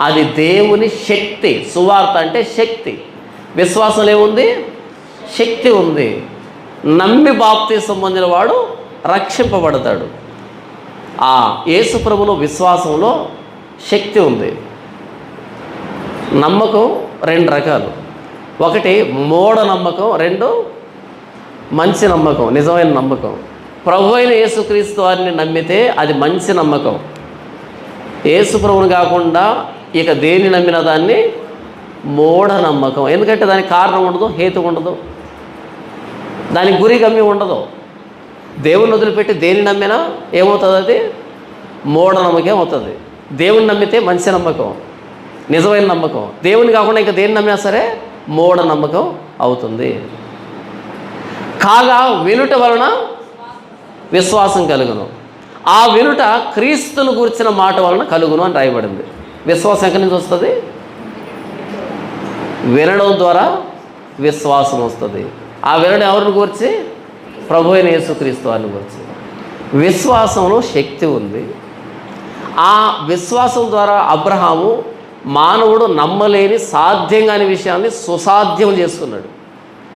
అది దేవుని శక్తి. సువార్త అంటే శక్తి. విశ్వాసం ఏముంది? శక్తి ఉంది. నమ్మి బాప్తి పొందిన వాడు రక్షింపబడతాడు. ఆ యేసుప్రభులో విశ్వాసంలో శక్తి ఉంది. నమ్మకం రెండు రకాలు. ఒకటి మూఢ నమ్మకం రెండు మంచి నమ్మకం నిజమైన నమ్మకం. ప్రభు అయిన యేసుక్రీస్తు వారిని నమ్మితే అది మంచి నమ్మకం. యేసుప్రభుని కాకుండా ఇక దేని నమ్మిన దాన్ని మూఢ నమ్మకం ఎందుకంటే దానికి కారణం ఉండదు హేతు ఉండదు. దానికి గురి గమ్యం ఉండదు. దేవుని వదిలిపెట్టి దేని నమ్మినా ఏమవుతుంది అది? మూఢ నమ్మకం అవుతుంది. దేవుని నమ్మితే మంచి నమ్మకం నిజమైన నమ్మకం. దేవుని కాకుండా ఇంకా దేన్ని నమ్మినా సరే మూఢ నమ్మకం అవుతుంది. కాగా వినుట వలన విశ్వాసం కలుగును. ఆ వినుట క్రీస్తును గురించిన మాట వలన కలుగును అని రాయబడింది. విశ్వాసం ఎక్కడి నుంచి వస్తుంది? వినడం ద్వారా విశ్వాసం వస్తుంది. ఆ వినడం ఎవరిని గురించి? ప్రభు అయిన యేసుక్రీస్తు వారిని గురించి. విశ్వాసంలో శక్తి ఉంది. ఆ విశ్వాసం ద్వారా అబ్రహాము మానవుడు నమ్మలేని సాధ్యం కాని విషయాన్ని సుసాధ్యం చేసుకున్నాడు.